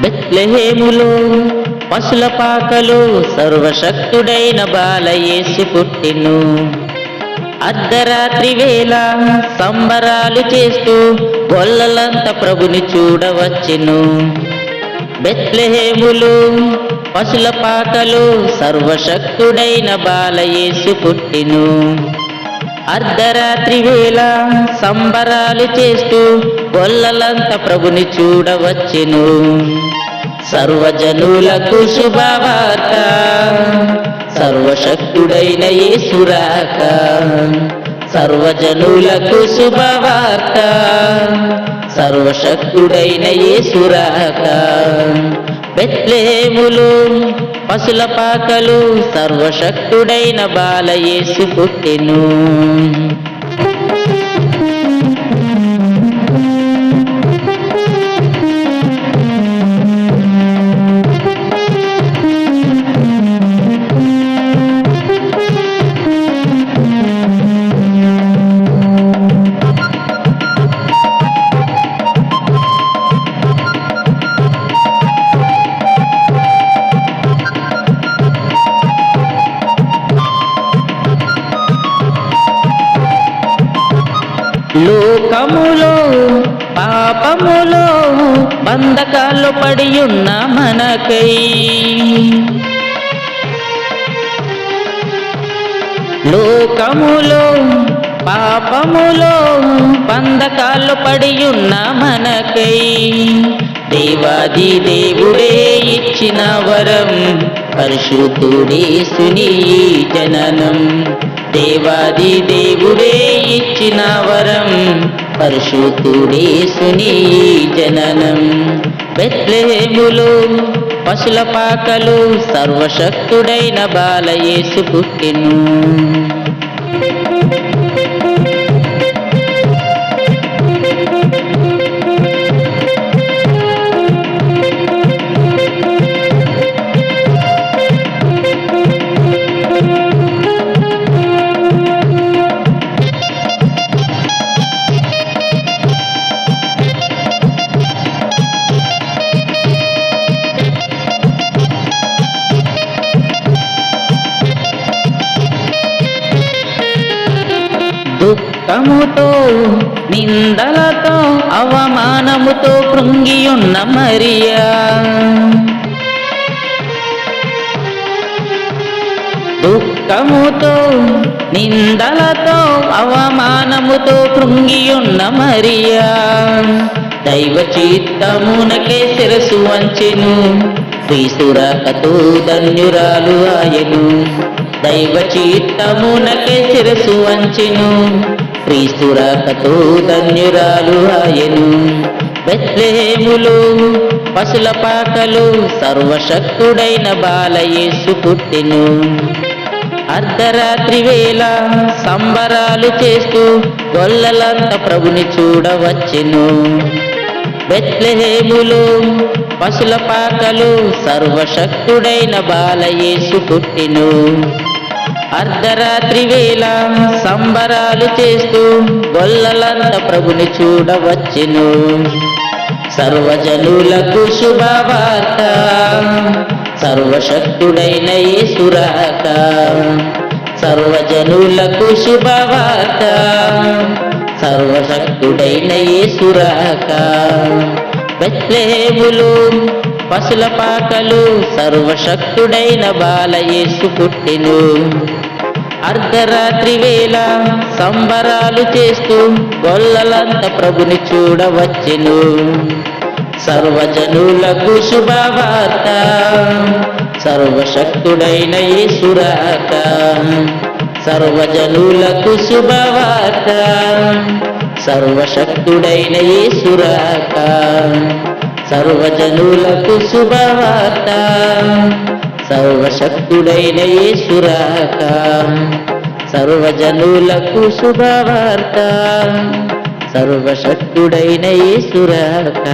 బెత్లెహేములో పశుల పాకలు సర్వశక్తుడైన బాలయేసు పుట్టిను. అర్ధరాత్రి వేళ సంబరాలు చేస్తూ గొల్లలంత ప్రభుని చూడవచ్చును. బెత్లెహేములు పశుల పాకలు సర్వశక్తుడైన బాలయేసు పుట్టిను. అర్ధరాత్రి వేళ సంబరాలు చేస్తూ గొల్లలంత ప్రభుని చూడవచ్చును. సర్వజనులకు శుభవార్త. సర్వశక్తుడైన యేసురాక సర్వజనులకు శుభవార్త. సర్వశక్తుడైన యేసురాక బెత్లేములు పశుల పాకలు సర్వశక్తుడైన బాలయేసు పుట్టెను. లోకములో పాపములో బంధకాలు పడి ఉన్న మనకై. లోకములో పాపములో బంధకాలు పడి ఉన్న మనకై. దేవాది దేవుడే ఇచ్చిన వరం పరిశుద్ధుడే సునీ జననం. దేవాది దేవుడే ఇచ్చిన వరం. పరిశుద్ధుడే సునీ జననం. బెత్లెహేములో పశుల పాకలు సర్వశక్తుడైన బాలయేసు పుట్టెను. దుఃఖముతో నిందలతో అవమానముతో కృంగియున్న మరియా. దుఃఖముతో నిందలతో అవమానముతో కృంగియున్న మరియా. దైవ చిత్తమునకే శిరసు వంచెను శ్రీసురకతో ధన్యురాలు ఆయను. దైవ చిత్తమునకే శిరసు వంచెను క్రీస్తురాకతో ధన్యురాలు ఆయను. బెత్లెహేములు పశుల పాకలు సర్వశక్తుడైన బాలయేసు పుట్టెను. అర్ధరాత్రి వేళ సంబరాలు చేస్తూ గొల్లలంత ప్రభుని చూడవచ్చెను. బెత్లెహేములు పశుల పాకలు సర్వశక్తుడైన బాలయేసు పుట్టెను. అర్ధరాత్రి వేళ సంబరాలు చేస్తూ గొల్లలంత ప్రభుని చూడవచ్చును. సర్వజనులకు శుభవార్త సర్వశక్తుడైన యేసురాక సర్వజనులకు శుభవార్త సర్వశక్తుడైన యేసురాక బెత్లేములు పశుల పాకలు సర్వశక్తుడైన బాలయేసు పుట్టిను. అర్ధరాత్రి వేళ సంబరాలు చేస్తూ గొల్లలంత ప్రభుని చూడవచ్చెను. సర్వజనులకు శుభవార్త సర్వశక్తుడైన యేసురాక సర్వజనులకు శుభవార్త సర్వశక్తుడైన యేసురాక సర్వజనులకు శుభవార్త సర్వశక్తుడైన ఈశ్వరాక సర్వజనులకు శుభవార్త. సర్వశక్తుడైన యేసురాక